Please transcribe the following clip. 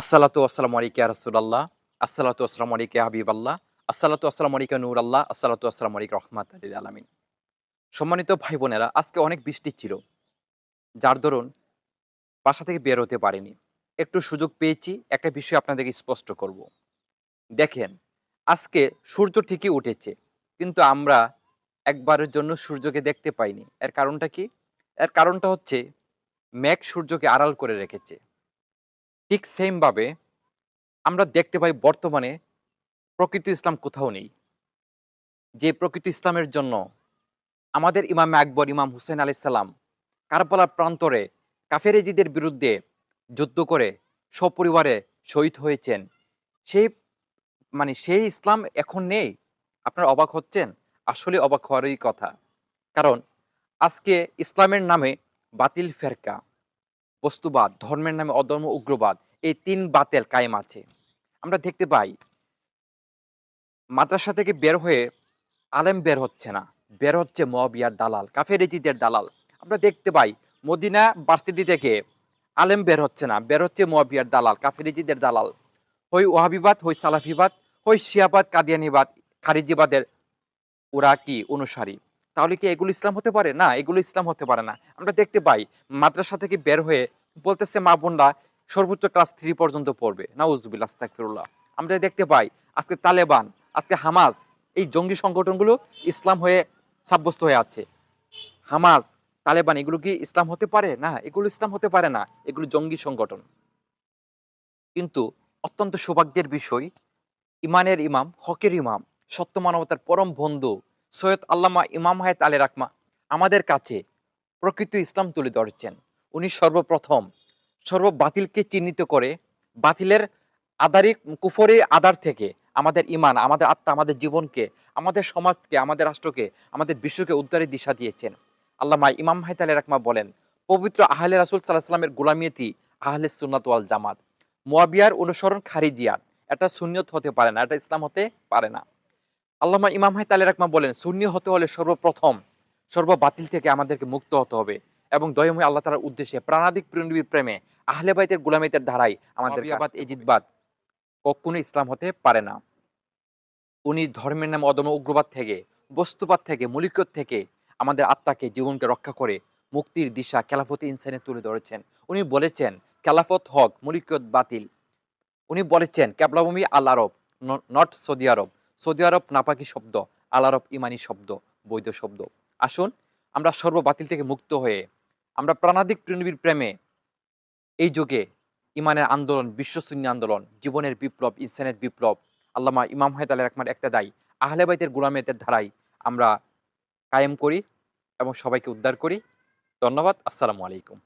আসসালাতু আসসালামু আলাইকা রাসূলুল্লাহ, আসসালাতু আসসালামু আলাইকা হাবিবাল্লাহ, আসসালাতু আসসালামু আলাইকা নূর আল্লাহ আসসালাতু আসসালামু আলাইকা রহমাত আলী আলামিন। সম্মানিত ভাই বোনেরা আজকে অনেক বৃষ্টি ছিল, যার দরুন বাসা থেকে বের হতে পারিনি। একটু সুযোগ পেয়েছি, একটা বিষয় আপনাদেরকে স্পষ্ট করব। দেখেন, আজকে সূর্য ঠিকই উঠেছে, কিন্তু আমরা একবারের জন্য সূর্যকে দেখতে পাইনি। এর কারণটা কি? এর কারণটা হচ্ছে, মেঘ সূর্যকে আড়াল করে রেখেছে। ঠিক সেমভাবে আমরা দেখতে পাই বর্তমানে প্রকৃত ইসলাম কোথাও নেই। যে প্রকৃত ইসলামের জন্য আমাদের ইমাম আকবর, ইমাম হুসেন আলি সাল্লাম কারবালার প্রান্তরে কাফেরেজিদের বিরুদ্ধে যুদ্ধ করে সপরিবারে শহীদ হয়েছেন। সেই মানে সেই ইসলাম এখন নেই। আপনারা অবাক হচ্ছেন? আসলে অবাক হওয়ারই কথা। কারণ আজকে ইসলামের নামে বাতিল ফেরকা। বস্তুবাদ, ধর্মের নামে অধর্ম, উগ্রবাদ, এই তিন বাতেল কায়েম আছে। আমরা দেখতে পাই, মাদ্রাসা থেকে বের হয়ে আলেম বের হচ্ছে না। বের হচ্ছে মবিয়ার দালাল, কাফেরেজিদের দালাল। আমরা দেখতে পাই, মদিনা ভার্সিটি থেকে আলেম বের হচ্ছে না। বের হচ্ছে মবিয়ার দালাল, কাফেরেজিদের দালাল। হই ওহাবিবাদ হই সালাফিবাদ, হই শিয়াবাদ, কাদিয়ানিবাদ, খারিজিবাদের ওরা কি অনুসারী? তাহলে কি এগুলো ইসলাম হতে পারে? না, এগুলো ইসলাম হতে পারে না। আমরা দেখতে পাই, মাদ্রাসা থেকে বের হয়ে বলতেছে, মা বোনরা সর্বোচ্চ ক্লাস থ্রি পর্যন্ত পড়বে। নাউজুবিল আস্তাকফিরুল্লাহ আমরা দেখতে পাই, আজকে তালেবান, আজকে হামাজ, এই জঙ্গি সংগঠনগুলো ইসলাম হয়ে সাব্যস্ত হয়ে আছে। হামাজ, তালেবান, এগুলো কি ইসলাম হতে পারে? না, এগুলো ইসলাম হতে পারে না। এগুলো জঙ্গি সংগঠন। কিন্তু অত্যন্ত সৌভাগ্যের বিষয়, ইমানের ইমাম, হকের ইমাম, সত্য মানবতার পরম বন্ধু সৈয়দ আল্লামা ইমাম হায়াত আলী রাকমা আমাদের কাছে প্রকৃত ইসলাম তুলে ধরছেন। উনি সর্বপ্রথম সর্ববাতিলকে চিহ্নিত করে বাতিলের আদারি কুফরে আদার থেকে আমাদের ইমান আমাদের আত্মা, আমাদের জীবনকে, আমাদের সমাজকে, আমাদের রাষ্ট্রকে, আমাদের বিশ্বকে উদ্ধারের দিশা দিয়েছেন। আল্লামা ইমাম হায়াত আলী রাকমা বলেন, পবিত্র আহলে রাসুল সাল্লাহ সাল্লামের গোলামিয়তি আহলে সুন্নাত ওয়াল জামাত। মোয়াবিয়ার অনুসরণ খারিজিয়াত। এটা সুন্নিয়ত হতে পারে না, এটা ইসলাম হতে পারে না। আল্লামা ইমাম হায়াত আলী রাকমা বলেন সুন্নি হতে হলে সর্বপ্রথম সর্ববাতিল থেকে আমাদেরকে মুক্ত হতে হবে এবং দয়ময় আল্লাহ তালার উদ্দেশ্যে প্রাণাদিক প্রেমীর প্রেমে আহলে বাইতের গুলামিতের ধারাই আমাদের কাবাদ এজিদবাদ কখনো ইসলাম হতে পারে না। উনি ধর্মের নামে অদম উগ্রবাদ থেকে বস্তুবাদ থেকে মলিকত থেকে আমাদের আত্মাকে জীবনকে রক্ষা করে মুক্তির দিশা খেলাফত ইনসানে তুলে ধরেছেন। উনি বলেছেন খেলাফত হক মলিকত বাতিল। উনি বলেছেন ক্যাবলাভূমি আল আরব নট সৌদি আরব। সৌদি আরব নাপাকি শব্দ, আল আরব ইমানি শব্দ, বৈধ শব্দ। আসুন, আমরা সর্ববাতিল থেকে মুক্ত হয়ে, আমরা প্রাণাদিক প্রেমীর প্রেমে এই যুগে ইমানের আন্দোলন বিশ্বশূন্য আন্দোলন, জীবনের বিপ্লব, ইনসানের বিপ্লব, আল্লামা ইমাম হায়দ আলী রহমান একটা দায়ী, আহলে বাইতের গুলামেদের ধারাই আমরা কায়েম করি এবং সবাইকে উদ্ধার করি। ধন্যবাদ, আসসালামু আলাইকুম।